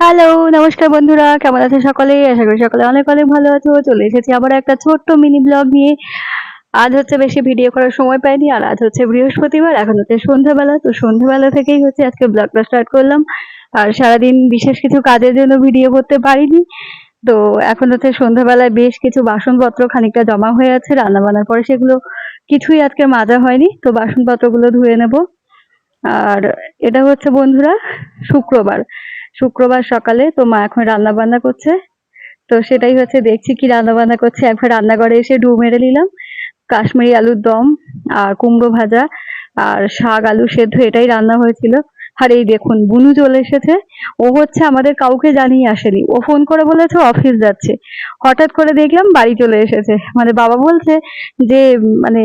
Hello নমস্কার বন্ধুরা, কেমন আছো সকলে? আশা করি সকলে অনেক অনেক ভালো আছো। চলে এসেছি আবার একটা ছোট্ট মিনি ব্লগ নিয়ে। আজ হচ্ছে বেশি ভিডিও করার সময় পাইনি, আর আজ হচ্ছে বৃহস্পতিবার, এখন হচ্ছে সন্ধ্যাবেলা। তো সন্ধ্যাবেলা থেকেই হচ্ছে আজকে ব্লগটা স্টার্ট করলাম। আর সারাদিন বিশেষ কিছু কাজের জন্য ভিডিও করতে পারিনি। তো এখন হচ্ছে সন্ধ্যাবেলায় বেশ কিছু বাসনপত্র খানিকটা জমা হয়ে আছে রান্না বান্নার পরে সেগুলো কিছুই আজকে মাজা হয়নি। তো বাসনপত্রগুলো ধুয়ে নেব। আর এটা হচ্ছে বন্ধুরা, শুক্রবার। শুক্রবার সকালে তো মা এখন রান্না বান্না করছে। তো সেটাই হচ্ছে দেখছি কি রান্না বান্না করছে। একবার রান্নাঘরে এসে ডু মেরে নিলাম। কাশ্মীরি আলুর দম আর কুমড়ো ভাজা আর শাক আলু সেদ্ধ, এটাই রান্না হয়েছিল। আর এই দেখুন, বুনু চলে এসেছে। ও হচ্ছে আমাদের কাউকে জানিয়ে আসেনি। ও ফোন করে বলেছে অফিস যাচ্ছে। হঠাৎ করে দেখলাম বাড়ি চলে এসেছে। মানে বাবা বলছে যে মানে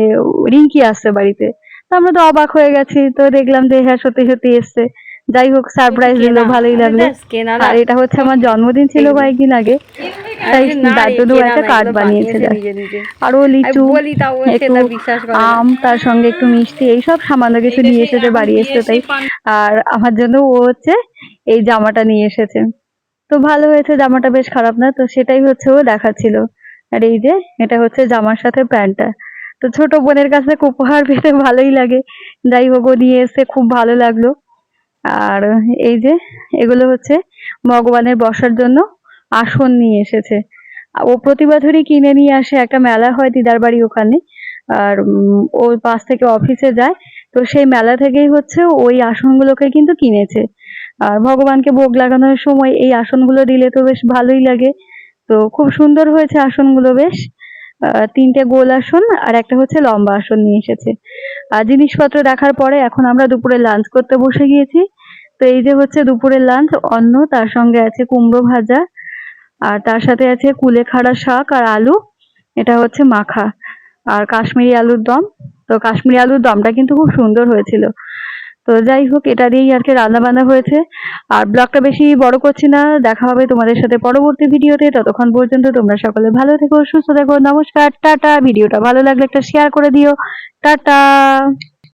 রিঙ্কি আসছে বাড়িতে। আমরা তো অবাক হয়ে গেছি। তো দেখলাম যে হ্যাঁ সত্যি সত্যি এসছে। যাই হোক সারপ্রাইজ দিল ভালোই লাগল। আর এটা হচ্ছে আমার জন্মদিন ছিল কয়েকদিন আগে। তাই দাদু একটা কার্ড বানিয়েছে। আরও লিচু একটু আম তার সঙ্গে একটু মিষ্টি এইসব সামান্য কিছু নিয়ে এসেছে বাড়ি এসেছে তাই। আর আমার জন্য ও হচ্ছে এই জামাটা নিয়ে এসেছে। তো ভালো হয়েছে জামাটা বেশ খারাপ না তো সেটাই হচ্ছে ও দেখাচ্ছিল। আর এই যে এটা হচ্ছে জামার সাথে প্যান্টটা। তো ছোট বোনের কাছে উপহার পেতে ভালোই লাগে। যাই হোক ও নিয়ে এসে খুব ভালো লাগল। আর এই যে এগুলো হচ্ছে ভগবানের বসার জন্য আসন নিয়ে এসেছে। ও প্রতি বছরই কিনে নিয়ে আসে, একটা মেলা হয় দিদার বাড়ি ওখানে। আর ও পাশ থেকে অফিসে যায়। তো সেই মেলা থেকেই হচ্ছে ওই আসনগুলোকে কিন্তু কিনেছে। আর ভগবানকে ভোগ লাগানোর সময় এই আসনগুলো দিলে তো বেশ ভালোই লাগে। তো খুব সুন্দর হয়েছে আসনগুলো বেশ। তিনটে গোল আসন আর একটা হচ্ছে লম্বা আসন নিয়ে এসেছে। জিনিসপত্র দেখার পরে এখন আমরা দুপুরে লাঞ্চ করতে বসে গিয়েছি। তো এই যে হচ্ছে দুপুরের লাঞ্চ অন্ন, তার সঙ্গে আছে কুমড়ো ভাজা, আর তার সাথে আছে কুলেখাড়া শাক আর আলু। এটা হচ্ছে মাখা। আর কাশ্মীরি আলুর দম। তো কাশ্মীরি আলুর দমটা কিন্তু খুব সুন্দর হয়েছিল। তো যাই হোক, এটা দিয়েই আজকে রান্না বান্না হয়েছে। আর ব্লগটা বেশি বড় করছি না, দেখা হবে তোমাদের সাথে পরবর্তী ভিডিওতে। ততক্ষণ পর্যন্ত তোমরা সকলে ভালো থেকো, সুস্থ থেকো, নমস্কার, টাটা। ভিডিওটা ভালো লাগলে একটা শেয়ার করে দিও। টাটা।